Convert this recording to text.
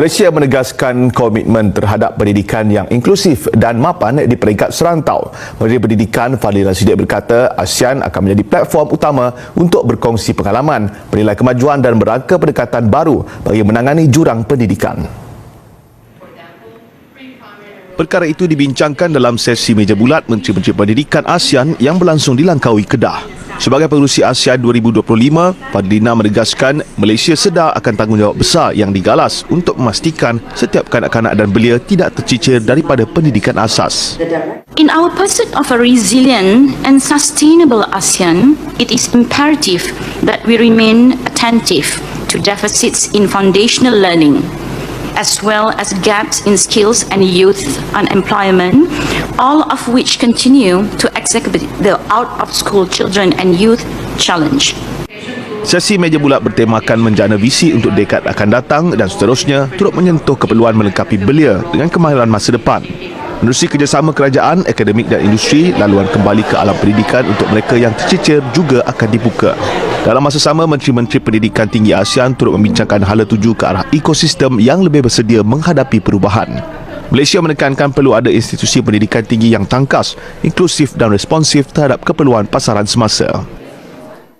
Malaysia menegaskan komitmen terhadap pendidikan yang inklusif dan mapan di peringkat serantau. Menteri Pendidikan Fadil Rasidik berkata ASEAN akan menjadi platform utama untuk berkongsi pengalaman, penilai kemajuan dan merangka pendekatan baru bagi menangani jurang pendidikan. Perkara itu dibincangkan dalam sesi meja bulat Menteri-Menteri Pendidikan ASEAN yang berlangsung di Langkawi, Kedah. Sebagai pengurusi ASEAN 2025, Fadlina menegaskan Malaysia sedar akan tanggungjawab besar yang digalas untuk memastikan setiap kanak-kanak dan belia tidak tercicir daripada pendidikan asas. In our pursuit of a resilient and sustainable ASEAN, it is imperative that we remain attentive to deficits in foundational learning, as well as gaps in skills and youth unemployment, all of which continue to exacerbate the out-of-school children and youth challenge. Sesi meja bulat bertemakan menjana visi untuk dekad akan datang dan seterusnya turut menyentuh keperluan melengkapi belia dengan kemahiran masa depan. Menerusi kerjasama kerajaan, akademik dan industri, laluan kembali ke alam pendidikan untuk mereka yang tercicir juga akan dibuka. Dalam masa sama, Menteri-Menteri Pendidikan Tinggi ASEAN turut membincangkan hala tuju ke arah ekosistem yang lebih bersedia menghadapi perubahan. Malaysia menekankan perlu ada institusi pendidikan tinggi yang tangkas, inklusif dan responsif terhadap keperluan pasaran semasa.